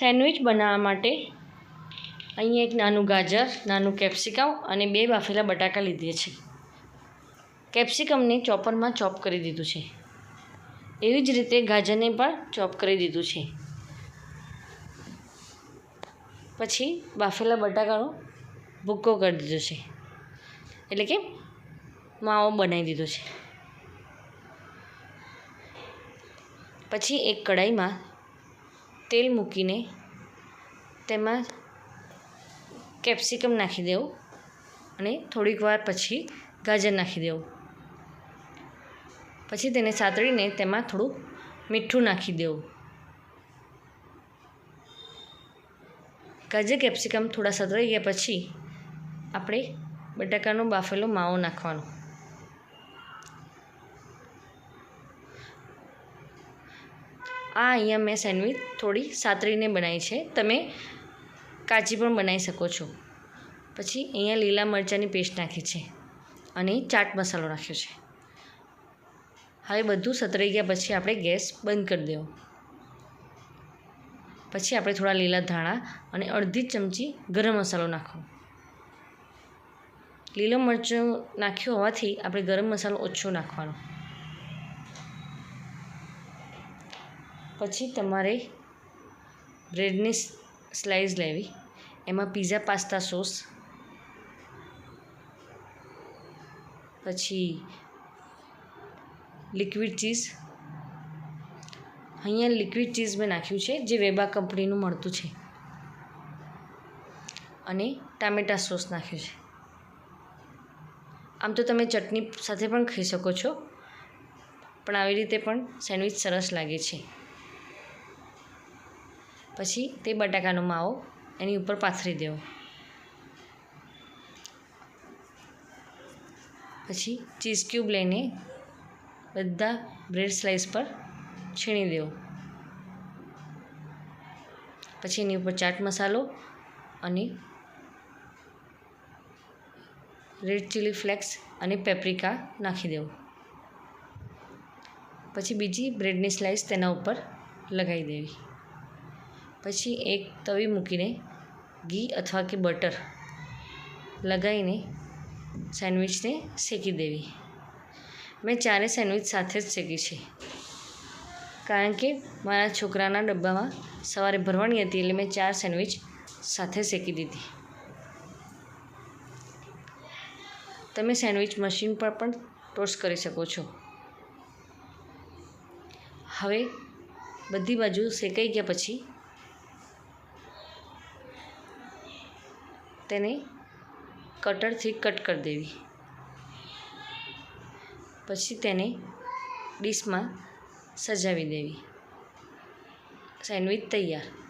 Sandwich બનાવવા માટે અહીંયા એક નાનું ગાજર, નાનું કેપ્સિકમ અને બે બાફેલા બટાકા લીધે છે. કેપ્સિકમને ચોપરમાં ચોપ કરી દીધું છે. એવી જ રીતે ગાજરને પણ ચોપ કરી દીધું છે. પછી બાફેલા બટાકાનો ભૂક્કો કરી દીધો છે. એટલે કે માવો બનાવી દીધો છે. પછી એક કઢાઈમાં તેલ મૂકીને તેમાં કેપ્સિકમ નાખી દેવું અને થોડીક વાર પછી ગાજર નાખી દેવું. પછી તેને સાતળીને તેમાં થોડું મીઠું નાખી દેવું. ગાજર કેપ્સિકમ થોડા સતરાઈ ગયા પછી આપણે બટાકાનો બાફેલો માવો નાખવાનો. આ અહીંયા મેં સેન્ડવિચ થોડી સાતરીને બનાવી છે. તમે કાચી પણ બનાવી શકો છો. પછી અહીંયા લીલા મરચાંની પેસ્ટ નાખી છે અને ચાટ મસાલો નાખ્યો છે. હવે બધું સતરાઈ ગયા પછી આપણે ગેસ બંધ કરી દેવો. પછી આપણે થોડા લીલા ધાણા અને અડધી ચમચી ગરમ મસાલો નાખો લીલો મરચું નાખ્યો હોવાથી આપણે ગરમ મસાલો ઓછો નાખવાનો. પછી તમારે બ્રેડની સ્લાઇસ લેવી. એમાં પીઝા, પાસ્તા, સોસ. પછી લિક્વિડ ચીઝ. અહીંયા લિક્વિડ ચીઝ મેં નાખ્યું છે, જે વેબા કંપનીનું મળતું છે. અને ટામેટા સોસ નાખ્યો છે. આમ તો તમે ચટણી સાથે પણ ખાઈ શકો છો. પણ આવી રીતે પણ સેન્ડવિચ સરસ લાગે છે. પછી તે બટાકાનો માવો એની ઉપર પાથરી દેવો. પછી ચીઝ ક્યુબ લઈને બધા બ્રેડ સ્લાઇસ પર છીણી દેવો. પછી એની ઉપર ચાટ મસાલો અને રેડ ચીલી ફ્લેક્સ અને પેપ્રિકા નાખી દેવું. પછી બીજી બ્રેડની સ્લાઇસ તેના ઉપર લગાવી દેવી. પછી એક તવી મૂકીને ઘી અથવા કે બટર લગાવીને સેન્ડવિચને શેકી દેવી. મેં ચારે સેન્ડવિચ સાથે જ શેકી છે. કારણ કે મારા છોકરાના ડબ્બામાં સવારે ભરવાની હતી એટલે મેં ચાર સેન્ડવિચ સાથે શેકી દીધી. તમે સેન્ડવિચ મશીન પર પણ ટોસ્ટ કરી શકો છો. હવે બધી બાજુ શેકાઈ ગયા પછી તેને કટરથી કટ કરી દેવી. પછી તેને ડીશમાં સજાવી દેવી. સેન્ડવિચ તૈયાર.